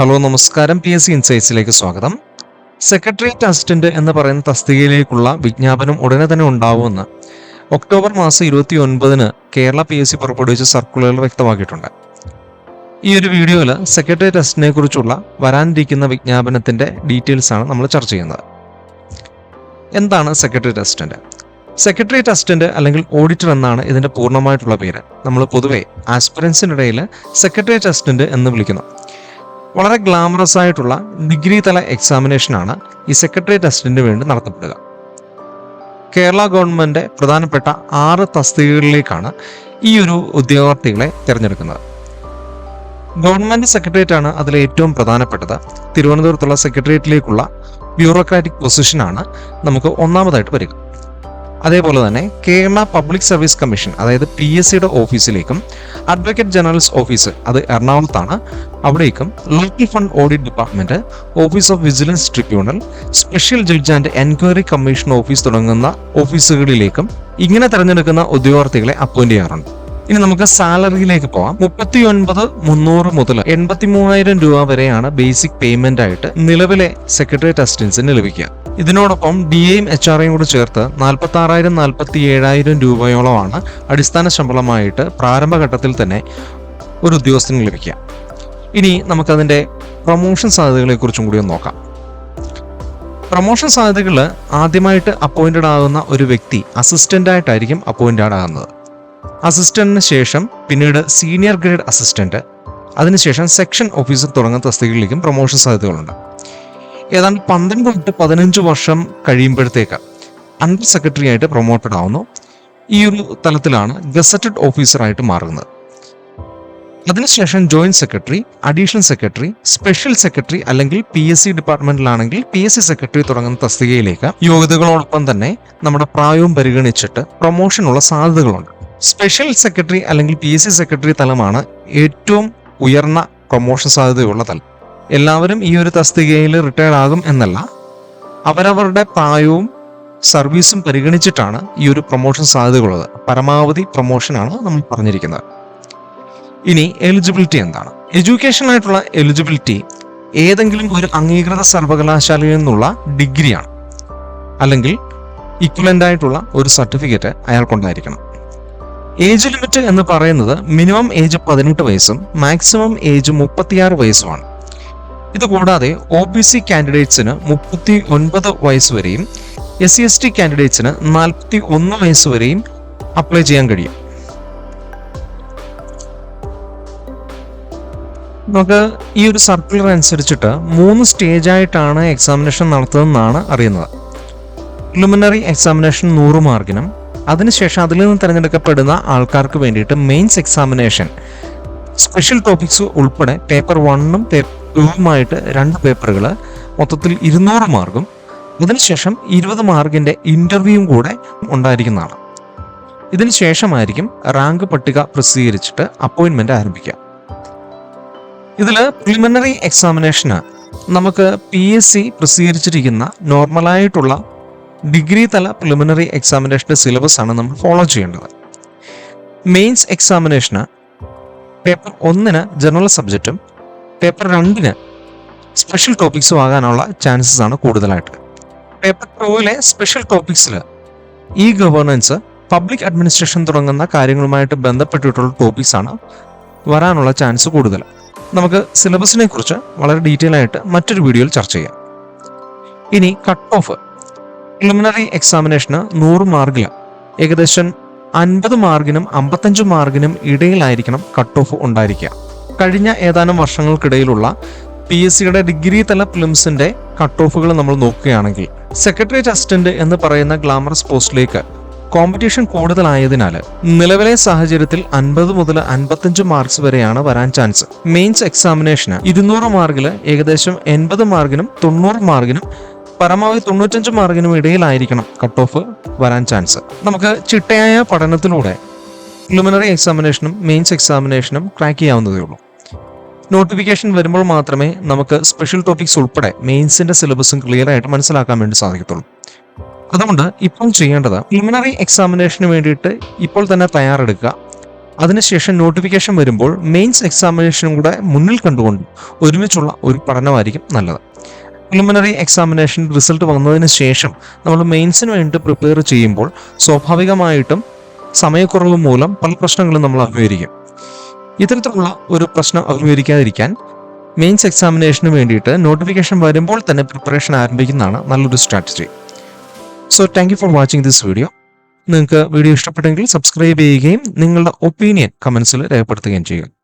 Hello നമസ്കാരം. P S C ഇൻസൈറ്റ്സിലേക്ക് സ്വാഗതം. Secretariat assistant എന്ന് പറയുന്ന തസ്തികയിലേക്കുള്ള വിജ്ഞാപനം ഉടനെ തന്നെ ഉണ്ടാവുമെന്ന് ഒക്ടോബർ മാസം ഇരുപത്തി ഒൻപതിന് കേരള പി എസ് സി പുറപ്പെടുവിച്ച സർക്കുലറിൽ വ്യക്തമാക്കിയിട്ടുണ്ട്. ഈ ഒരു വീഡിയോയിൽ സെക്രട്ടേറിയറ്റ് അസിസ്റ്റന്റിനെ കുറിച്ചുള്ള വരാനിരിക്കുന്ന വിജ്ഞാപനത്തിന്റെ ഡീറ്റെയിൽസ് ആണ് നമ്മൾ ചർച്ച ചെയ്യുന്നത്. എന്താണ് സെക്രട്ടേറിയറ്റ് അസിസ്റ്റന്റ് സെക്രട്ടേറിയറ്റ് അസിസ്റ്റന്റ് അല്ലെങ്കിൽ ഓഡിറ്റർ എന്നാണ് ഇതിന്റെ പൂർണമായിട്ടുള്ള പേര്. നമ്മൾ പൊതുവെ ആസ്പിറൻസിനിടയിൽ സെക്രട്ടേറിയറ്റ് അസിസ്റ്റന്റ് എന്ന് വിളിക്കുന്നു. വളരെ ഗ്ലാമറസ് ആയിട്ടുള്ള ഡിഗ്രി തല എക്സാമിനേഷനാണ് ഈ സെക്രട്ടേറിയറ്റ് അസിസ്റ്റന്റിന് വേണ്ടി നടത്തപ്പെടുക. കേരള ഗവൺമെന്റ് പ്രധാനപ്പെട്ട ആറ് തസ്തികകളിലേക്കാണ് ഈ ഒരു ഉദ്യോഗാർത്ഥികളെ തിരഞ്ഞെടുക്കുന്നത്. ഗവൺമെന്റ് സെക്രട്ടേറിയറ്റ് ആണ് അതിൽ ഏറ്റവും പ്രധാനപ്പെട്ടത്. തിരുവനന്തപുരത്തുള്ള സെക്രട്ടേറിയറ്റിലേക്കുള്ള ബ്യൂറോക്രാറ്റിക് പൊസിഷനാണ് നമുക്ക് ഒന്നാമതായിട്ട് വരിക. അതേപോലെ തന്നെ കേരള പബ്ലിക് സർവീസ് കമ്മീഷൻ അതായത് പി എസ് സിയുടെ ഓഫീസിലേക്കും അഡ്വക്കേറ്റ് ജനറൽസ് ഓഫീസ് അത് എറണാകുളത്താണ് അവിടേക്കും local fund audit department office of vigilance tribunal special judge and enquiry commission office തുടങ്ങുന്ന ഓഫീസുകളിലേക്കും ഇങ്ങനെ തിരഞ്ഞെടുക്കുന്ന ഉദ്യോഗാർത്ഥികളെ അപ്പോയിന്റ് ചെയ്യാറുണ്ട്. ഇനി നമുക്ക് സാലറിയിലേക്ക് പോവാം. മുപ്പത്തി ഒൻപത് മുന്നൂറ് മുതൽ എൺപത്തി മൂവായിരം രൂപ വരെയാണ് ബേസിക് പേയ്മെന്റ് ആയിട്ട് നിലവിലെ സെക്രട്ടേറിയറ്റ് അസിസ്റ്റൻസിന് ലഭിക്കുക. ഇതിനോടൊപ്പം ഡി എയും എച്ച് ആർ ഐയും കൂടി ചേർത്ത് നാൽപ്പത്തി ആറായിരം നാൽപ്പത്തി ഏഴായിരം രൂപയോളമാണ് അടിസ്ഥാന ശമ്പളമായിട്ട് പ്രാരംഭഘട്ടത്തിൽ തന്നെ ഒരു ഉദ്യോഗസ്ഥന് ലഭിക്കുക. ഇനി നമുക്കതിന്റെ പ്രൊമോഷൻ സാധ്യതകളെ കുറിച്ചും കൂടി ഒന്ന് നോക്കാം. പ്രൊമോഷൻ സാധ്യതകൾ ആദ്യമായിട്ട് അപ്പോയിന്റഡ് ആകുന്ന ഒരു വ്യക്തി അസിസ്റ്റന്റ് ആയിട്ടായിരിക്കും അപ്പോയിന്റഡ് ആകുന്നത്. അസിസ്റ്റന്റിന് ശേഷം പിന്നീട് സീനിയർ ഗ്രേഡ് അസിസ്റ്റന്റ് അതിനുശേഷം സെക്ഷൻ ഓഫീസർ തുടങ്ങുന്ന തസ്തികകളിലേക്കും പ്രൊമോഷൻ സാധ്യതകളുണ്ട്. ഏതാണ്ട് പന്ത്രണ്ട് തൊട്ട് പതിനഞ്ച് വർഷം കഴിയുമ്പോഴത്തേക്ക് അണ്ടർ സെക്രട്ടറി ആയിട്ട് പ്രൊമോട്ടഡ് ആവുന്നു. ഈ ഒരു തലത്തിലാണ് ഗസറ്റഡ് ഓഫീസറായിട്ട് മാറുന്നത്. അതിനുശേഷം joint secretary additional secretary special secretary അല്ലെങ്കിൽ പി എസ് സി ഡിപ്പാർട്ട്മെന്റിലാണെങ്കിൽ പി എസ് സി സെക്രട്ടറി തുടങ്ങുന്ന തസ്തികയിലേക്ക് യോഗ്യതകളോടൊപ്പം തന്നെ നമ്മുടെ പ്രായവും പരിഗണിച്ചിട്ട് പ്രൊമോഷനുള്ള സാധ്യതകളുണ്ട്. സ്പെഷ്യൽ സെക്രട്ടറി അല്ലെങ്കിൽ പി എസ് സി സെക്രട്ടറി തലമാണ് ഏറ്റവും ഉയർന്ന പ്രൊമോഷൻ സാധ്യതയുള്ള തലം. എല്ലാവരും ഈ ഒരു തസ്തികയിൽ റിട്ടയർഡ് ആകും എന്നല്ല അവരവരുടെ പ്രായവും സർവീസും പരിഗണിച്ചിട്ടാണ് ഈ ഒരു പ്രൊമോഷൻ സാധ്യതകളുള്ളത് പരമാവധി പ്രൊമോഷനാണ് നമ്മൾ പറഞ്ഞിരിക്കുന്നത്. ഇനി എലിജിബിലിറ്റി എന്താണ്? എഡ്യൂക്കേഷൻ ആയിട്ടുള്ള എലിജിബിലിറ്റി ഏതെങ്കിലും ഒരു അംഗീകൃത സർവകലാശാലയിൽ നിന്നുള്ള ഡിഗ്രിയാണ്. അല്ലെങ്കിൽ ഇക്വലന്റ് ആയിട്ടുള്ള ഒരു സർട്ടിഫിക്കറ്റ് അയാൾക്കുണ്ടായിരിക്കണം. ഏജ് ലിമിറ്റ് എന്ന് പറയുന്നത് മിനിമം ഏജ് പതിനെട്ട് വയസ്സും മാക്സിമം ഏജ് മുപ്പത്തിയാറ് വയസ്സുമാണ്. ഇതുകൂടാതെ ഒ ബി സി കാൻഡിഡേറ്റ്സിന് മുപ്പത്തി ഒൻപത് വയസ്സ് വരെയും എസ് സി എസ് ടി കാൻഡിഡേറ്റ്സിന് നാൽപ്പത്തി ഒന്ന് വയസ്സ് വരെയും അപ്ലൈ ചെയ്യാൻ കഴിയും. നമുക്ക് ഈ ഒരു സർക്കുലർ അനുസരിച്ചിട്ട് മൂന്ന് സ്റ്റേജ് ആയിട്ടാണ് എക്സാമിനേഷൻ നടത്തുന്നതെന്നാണ് അറിയുന്നത്. പ്രിലിമിനറി എക്സാമിനേഷൻ നൂറ് മാർക്കിനും അതിനുശേഷം അതിൽ നിന്ന് തിരഞ്ഞെടുക്കപ്പെടുന്ന ആൾക്കാർക്ക് വേണ്ടിയിട്ട് മെയിൻസ് എക്സാമിനേഷൻ സ്പെഷ്യൽ ടോപ്പിക്സ് ഉൾപ്പെടെ പേപ്പർ വണ്ണും പേപ്പർ ടൂവുമായിട്ട് രണ്ട് പേപ്പറുകൾ മൊത്തത്തിൽ ഇരുന്നൂറ് മാർക്കും. അതിനുശേഷം ഇരുപത് മാർക്കിന്റെ ഇന്റർവ്യൂവും കൂടെ ഉണ്ടായിരിക്കുന്നതാണ്. ഇതിന് ശേഷമായിരിക്കും റാങ്ക് പട്ടിക പ്രസിദ്ധീകരിച്ചിട്ട് അപ്പോയിൻമെന്റ് ആരംഭിക്കുക. ഇതിൽ പ്രിലിമിനറി എക്സാമിനേഷന് നമുക്ക് പി എസ് സി പ്രസിദ്ധീകരിച്ചിരിക്കുന്ന നോർമലായിട്ടുള്ള ഡിഗ്രി തല പ്രിലിമിനറി എക്സാമിനേഷന്റെ സിലബസ് ആണ് നമ്മൾ ഫോളോ ചെയ്യേണ്ടത്. മെയിൻസ് എക്സാമിനേഷന് പേപ്പർ ഒന്നിന് ജനറൽ സബ്ജക്റ്റും പേപ്പർ രണ്ടിന് സ്പെഷ്യൽ ടോപ്പിക്സും ആകാനുള്ള ചാൻസസ് ആണ് കൂടുതലായിട്ട്. പേപ്പർ ടൂവിലെ സ്പെഷ്യൽ ടോപ്പിക്സിൽ ഇ ഗവേണൻസ് പബ്ലിക് അഡ്മിനിസ്ട്രേഷൻ തുടങ്ങുന്ന കാര്യങ്ങളുമായിട്ട് ബന്ധപ്പെട്ടിട്ടുള്ള ടോപ്പിക്സ് ആണ് വരാനുള്ള ചാൻസ് കൂടുതൽ. നമുക്ക് സിലബസിനെ കുറിച്ച് വളരെ ഡീറ്റെയിൽ ആയിട്ട് മറ്റൊരു വീഡിയോയിൽ ചർച്ച ചെയ്യാം. ഇനി കട്ട് ഓഫ് പ്രിലിമിനറി എക്സാമിനേഷന് നൂറ് മാർക്കിൽ ഏകദേശം അൻപത് മാർക്കിനും അമ്പത്തഞ്ച് മാർക്കിനും ഇടയിലായിരിക്കണം കട്ട് ഓഫ് ഉണ്ടായിരിക്കുക. കഴിഞ്ഞ ഏതാനും വർഷങ്ങൾക്കിടയിലുള്ള പി എസ് സിയുടെ ഡിഗ്രി തല ഫിലിംസിന്റെ കട്ട് ഓഫുകൾ നമ്മൾ നോക്കുകയാണെങ്കിൽ സെക്രട്ടേറിയറ്റ് അസിസ്റ്റന്റ് എന്ന് പറയുന്ന ഗ്ലാമറസ് പോസ്റ്റിലേക്ക് കോമ്പറ്റീഷൻ കൂടുതലായതിനാൽ നിലവിലെ സാഹചര്യത്തിൽ അൻപത് മുതൽ അൻപത്തഞ്ച് മാർക്സ് വരെയാണ് വരാൻ ചാൻസ് മെയിൻസ് എക്സാമിനേഷന് ഇരുന്നൂറ് മാർക്കിൽ ഏകദേശം എൺപത് മാർക്കിനും തൊണ്ണൂറ് മാർക്കിനും പരമാവധി തൊണ്ണൂറ്റഞ്ച് മാർക്കിനും ഇടയിലായിരിക്കണം കട്ട് ഓഫ് വരാൻ ചാൻസ് നമുക്ക് ചിട്ടയായ പഠനത്തിലൂടെ പ്രിലിമിനറി എക്സാമിനേഷനും മെയിൻസ് എക്സാമിനേഷനും ക്രാക്ക് ചെയ്യാവുന്നതേ ഉള്ളൂ. നോട്ടിഫിക്കേഷൻ വരുമ്പോൾ മാത്രമേ നമുക്ക് സ്പെഷ്യൽ ടോപ്പിക്സ് ഉൾപ്പെടെ മെയിൻസിന്റെ സിലബസും ക്ലിയർ ആയിട്ട് മനസ്സിലാക്കാൻ വേണ്ടി സാധിക്കത്തുള്ളൂ. അതുകൊണ്ട് ഇപ്പം ചെയ്യേണ്ടത് പ്രിലിമിനറി എക്സാമിനേഷന് വേണ്ടിയിട്ട് ഇപ്പോൾ തന്നെ തയ്യാറെടുക്കുക. അതിനുശേഷം നോട്ടിഫിക്കേഷൻ വരുമ്പോൾ മെയിൻസ് എക്സാമിനേഷനും കൂടെ മുന്നിൽ കണ്ടുകൊണ്ട് ഒരുമിച്ചുള്ള ഒരു പഠനമായിരിക്കും നല്ലത്. പ്രിലിമിനറി എക്സാമിനേഷൻ റിസൾട്ട് വന്നതിന് ശേഷം നമ്മൾ മെയിൻസിന് വേണ്ടി പ്രിപ്പയർ ചെയ്യുമ്പോൾ സ്വാഭാവികമായിട്ടും സമയക്കുറവ് മൂലം പല പ്രശ്നങ്ങളും നമ്മൾ അഭിമുഖീകരിക്കും. ഇത്തരത്തിലുള്ള ഒരു പ്രശ്നം അഭിമുഖീകരിക്കാതിരിക്കാൻ മെയിൻസ് എക്സാമിനേഷന് വേണ്ടിയിട്ട് നോട്ടിഫിക്കേഷൻ വരുമ്പോൾ തന്നെ പ്രിപ്പറേഷൻ ആരംഭിക്കുന്നതാണ് നല്ലൊരു strategy so thank for watching this video നിങ്ങൾക്ക് വീഡിയോ ഇഷ്ടപ്പെട്ടെങ്കിൽ സബ്സ്ക്രൈബ് ചെയ്യുകയും നിങ്ങളുടെ ഒപ്പീനിയൻ കമൻസിൽ രേഖപ്പെടുത്തുകയും ചെയ്യുക.